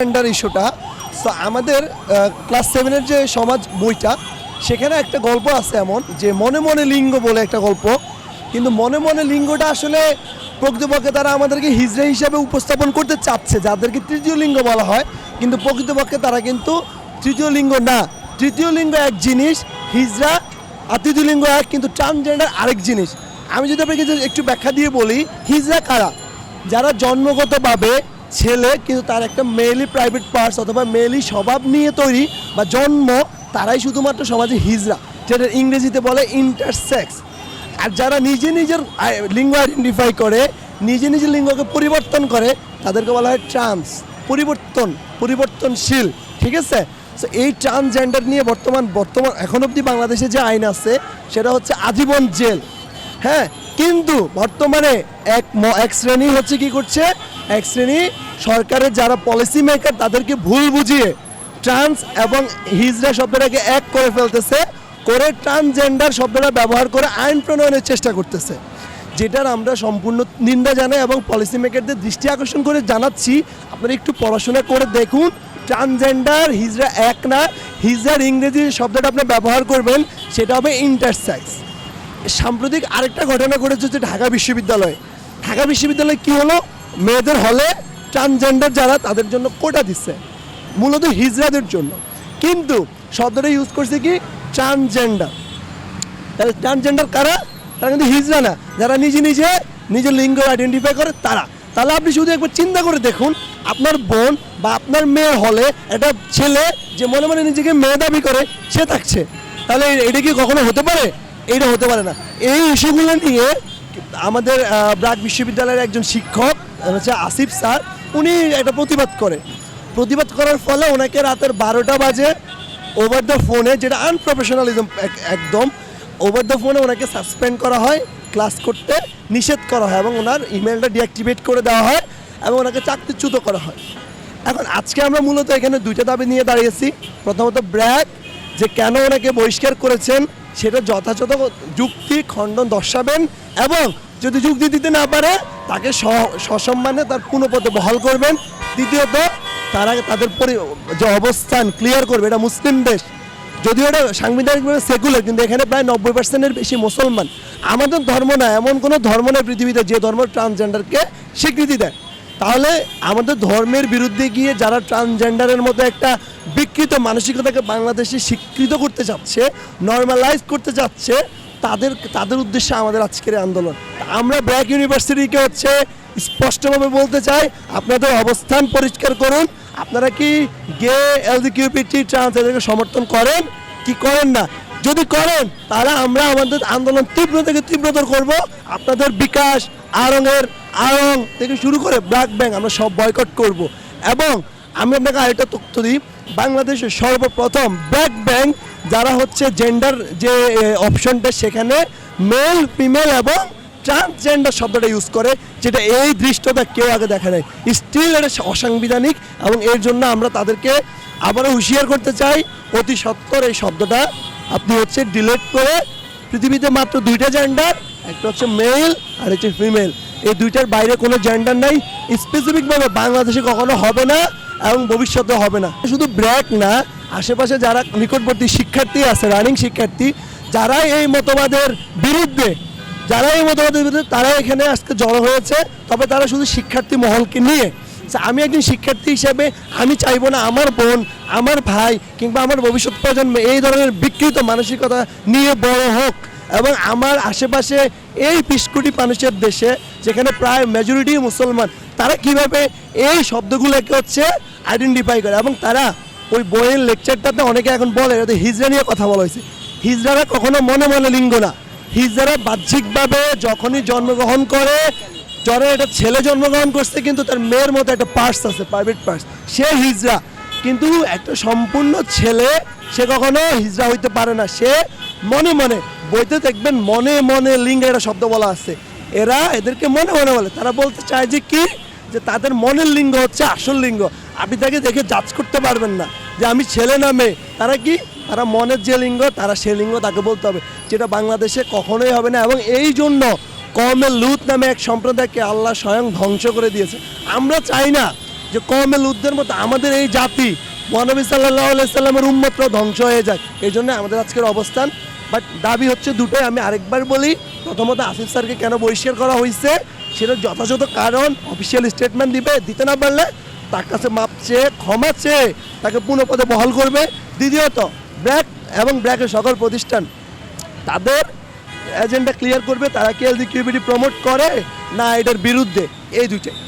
Gender ইস্যুটা so আমাদের class সেভেনের যে সমাজ বইটা, সেখানে একটা গল্প আছে এমন যে মনে মনে লিঙ্গ বলে একটা গল্প, কিন্তু মনে মনে লিঙ্গটা আসলে প্রকৃতপক্ষে তারা আমাদেরকে হিজড়া হিসাবে উপস্থাপন করতে চাচ্ছে, যাদেরকে তৃতীয় লিঙ্গ বলা হয়, কিন্তু প্রকৃতপক্ষে তারা কিন্তু তৃতীয় লিঙ্গ না। তৃতীয় লিঙ্গ এক জিনিস, হিজড়া, আর তৃতীয় লিঙ্গ এক কিন্তু ট্রান্সজেন্ডার আরেক জিনিস। আমি যদি আপনাকে একটু ব্যাখ্যা দিয়ে বলি, হিজড়া কারা? যারা জন্মগতভাবে ছেলে, কিন্তু তার একটা মেয়েলি প্রাইভেট পার্টস অথবা মেয়েলি স্বভাব নিয়ে তৈরি বা জন্ম তারাই শুধুমাত্র সমাজে হিজরা যেটা ইংরেজিতে বলে ইন্টারসেক্স আর যারা নিজে নিজের লিঙ্গ আইডেন্টিফাই করে, নিজে নিজের লিঙ্গকে পরিবর্তন করে, তাদেরকে বলা হয় ট্রান্স পরিবর্তন, পরিবর্তনশীল, ঠিক আছে? So, এই ট্রান্সজেন্ডার নিয়ে বর্তমান বর্তমান, এখন অবধি বাংলাদেশে যে আইন আছে, সেটা হচ্ছে আজীবন জেল। হ্যাঁ? কিন্তু বর্তমানে এক এক শ্রেণি হচ্ছে কি করছে? এক শ্রেণি সরকারের যারা পলিসি মেকার তাদেরকে ভুল বুঝিয়ে ট্রান্স এবং হিজড়া শব্দটাকে এক করে ফেলতেছে, করে ট্রান্সজেন্ডার শব্দটা ব্যবহার করে আইন প্রণয়নের চেষ্টা করতেছে। যেটার আমরা সম্পূর্ণ নিন্দা জানাই এবং পলিসি মেকারদের দৃষ্টি আকর্ষণ করে জানাচ্ছি। আপনারা একটু পড়াশোনা করে দেখুন ট্রান্সজেন্ডার হিজড়া এক না, হিজড়ার ইংরেজি শব্দটা আপনি ব্যবহার করবেন, সেটা হবে ইন্টারসাইজ সাম্প্রতিক আরেকটা ঘটনা ঘটেছে হচ্ছে ঢাকা বিশ্ববিদ্যালয়ে। ঢাকা বিশ্ববিদ্যালয়ে কি হলো? মেয়েদের হলে ট্রান্সজেন্ডার যারা তাদের জন্য কোটা দিচ্ছে, মূলত হিজড়াদের জন্য। কিন্তু শব্দটা ইউজ করছে কি? ট্রান্সজেন্ডার। তাহলে ট্রান্সজেন্ডার কারা? তারা কিন্তু হিজড়া না। যারা নিজে নিজে নিজের লিঙ্গ আইডেন্টিফাই করে তারা। তাহলে আপনি শুধু একবার চিন্তা করে দেখুন, আপনার বোন বা আপনার মেয়ে হলে একটা ছেলে যে মনে মনে নিজেকে মেয়ে দাবি করে, সে থাকছে। তাহলে এটা কি কখনো হতে পারে? এইটা হতে পারে না। এই ইস্যুগুলো নিয়ে আমাদের ব্রাক বিশ্ববিদ্যালয়ের একজন শিক্ষক হচ্ছে আসিফ স্যার উনি একটা প্রতিবাদ করে। প্রতিবাদ করার ফলে ওনাকে রাতের বারোটা বাজে ওভার দ্য ফোনে যেটা আনপ্রফেশনালিজম একদম ওভার দ্য ফোনে ওনাকে সাসপেন্ড করা হয় ক্লাস করতে নিষেধ করা হয় এবং ওনার ইমেলটা ডিঅ্যাক্টিভেট করে দেওয়া হয় এবং ওনাকে চাকরিচ্যুত করা হয়। এখন আজকে আমরা মূলত এখানে দুইটা দাবি নিয়ে দাঁড়িয়েছি। প্রথমত ব্র্যাক, যে কেন ওনাকে বহিষ্কার করেছেন, সেটা যথাযথ যুক্তি খণ্ডন দর্শাবেন এবং যদি যুক্তি দিতে না পারে, তাকে সসম্মানে তার পুনঃপদে বহাল করবেন। দ্বিতীয়ত, তারা তাদের যে অবস্থান ক্লিয়ার করবে, এটা মুসলিম দেশ। যদিও এটা সাংবিধানিকভাবে সেকুলার কিন্তু এখানে প্রায় নব্বই পার্সেন্টের বেশি মুসলমান। আমাদের ধর্ম না, এমন কোনো ধর্ম নেই পৃথিবীতে যে ধর্ম ট্রান্সজেন্ডারকে স্বীকৃতি দেয়। তাহলে আমাদের ধর্মের বিরুদ্ধে গিয়ে যারা ট্রান্সজেন্ডারের মতো একটা বিকৃত মানসিকতাকে বাংলাদেশে স্বীকৃত করতে চাচ্ছে নর্মালাইজ করতে চাচ্ছে, তাদের তাদের উদ্দেশ্যে আমাদের আজকের আন্দোলন। আমরা ব্র্যাক ইউনিভার্সিটিকে হচ্ছে স্পষ্টভাবে বলতে চাই, আপনাদের অবস্থান পরিষ্কার করুন। আপনারা কি গে এলজিকিউপিটি ট্রান্স এদেরকে সমর্থন করেন? কি করেন না? যদি করেন, তাহলে আমরা আমাদের আন্দোলন তীব্র থেকে তীব্রতর করব। আপনাদের বিকাশ আরঙের আরং থেকে শুরু করে ব্ল্যাক ব্যাংক আমরা সব বয়কট করব। এবং আমি আপনাকে আরেকটা তথ্য দিই, বাংলাদেশের সর্বপ্রথম ব্ল্যাক ব্যাংক যারা হচ্ছে জেন্ডার যে অপশনটা সেখানে মেল ফিমেল এবং ট্রান্সজেন্ডার শব্দটা ইউজ করে, যেটা এই দৃষ্টতা কেউ আগে দেখা নাই। স্টিল এটা অসাংবিধানিক এবং এর জন্য আমরা তাদেরকে আবারও হুঁশিয়ার করতে চাই, অতি সত্বর এই শব্দটা। আপনি হচ্ছে ডিলেট করে পৃথিবীতে মাত্র দুইটা জেন্ডার একটা হচ্ছে মেল আর হচ্ছে ফিমেল এই দুইটার বাইরে কোনো জেন্ডার নাই। স্পেসিফিকভাবে বাংলাদেশে কখনো হবে না এবং ভবিষ্যতে হবে না। শুধু ব্র্যাক না, আশেপাশে যারা নিকটবর্তী শিক্ষার্থী আছে রানিং শিক্ষার্থী যারা এই মতবাদের বিরুদ্ধে যারা এই মতবাদের বিরুদ্ধে তারা এখানে আজকে জড়ো হয়েছে। তবে তারা শুধু শিক্ষার্থী মহলকে নিয়ে। আমি একজন শিক্ষার্থী হিসেবে, আমি চাইব না আমার বোন, আমার ভাই কিংবা আমার ভবিষ্যৎ প্রজন্ম এই ধরনের বিকৃত মানসিকতা নিয়ে বড় হোক। এবং আমার আশেপাশে এই বিশ কোটি মানুষের দেশে, যেখানে প্রায় মেজরিটি মুসলমান, তারা কীভাবে এই শব্দগুলোকে হচ্ছে আইডেন্টিফাই করে? এবং তারা ওই বইয়ের লেকচারটাতে অনেকে এখন বলে হিজড়া নিয়ে কথা বলা হয়েছে। হিজড়ারা কখনো মনে মনে লিঙ্গ না। হিজড়ারা বাহ্যিকভাবে যখনই জন্মগ্রহণ করে, যারা একটা ছেলে জন্মগ্রহণ করছে কিন্তু তার মেয়ের মতো একটা পার্স আছে প্রাইভেট পার্স সে হিজড়া কিন্তু একটা সম্পূর্ণ ছেলে, সে কখনো হিজড়া হইতে পারে না। সে মনে মনে, বইতে দেখবেন মনে মনে লিঙ্গের একটা শব্দ বলা আছে। এরা এদেরকে মনে মনে বলে। তারা বলতে চায় যে কি? যে তাদের মনের লিঙ্গ হচ্ছে আসল লিঙ্গ। আপনি তাকে দেখে জাজ করতে পারবেন না। যে আমি ছেলে না মেয়ে। তারা কি? তারা মনের যে লিঙ্গ, তারা সে লিঙ্গ তাকে বলতে হবে, যেটা বাংলাদেশে কখনোই হবে না। এবং এই জন্য কমের লুত নামে এক সম্প্রদায়কে আল্লাহ স্বয়ং ধ্বংস করে দিয়েছে। আমরা চাই না যে কমে লুদ্ধের মতো আমাদের এই জাতি মহানবী সাল্লাহ সাল্লামের উন্মত্র ধ্বংস হয়ে যায়। এই জন্য আমাদের আজকের অবস্থান বাট দাবি হচ্ছে দুটোই। আমি আরেকবার বলি, প্রথমত আসিফ স্যারকে কেন বহিষ্কার করা হয়েছে, সেটা যথাযথ কারণ অফিসিয়াল স্টেটমেন্ট দিবে, দিতে না পারলে তার কাছে মাপ চেয়ে, ক্ষমা চেয়ে তাকে পুনঃপদে বহাল করবে। দ্বিতীয়ত ব্র্যাক এবং ব্র্যাকের সকল প্রতিষ্ঠান তাদের এজেন্ডা ক্লিয়ার করবে, তারা কি এলজি কিউবিটি প্রমোট করে, না এটার বিরুদ্ধে। এই দুইটাই।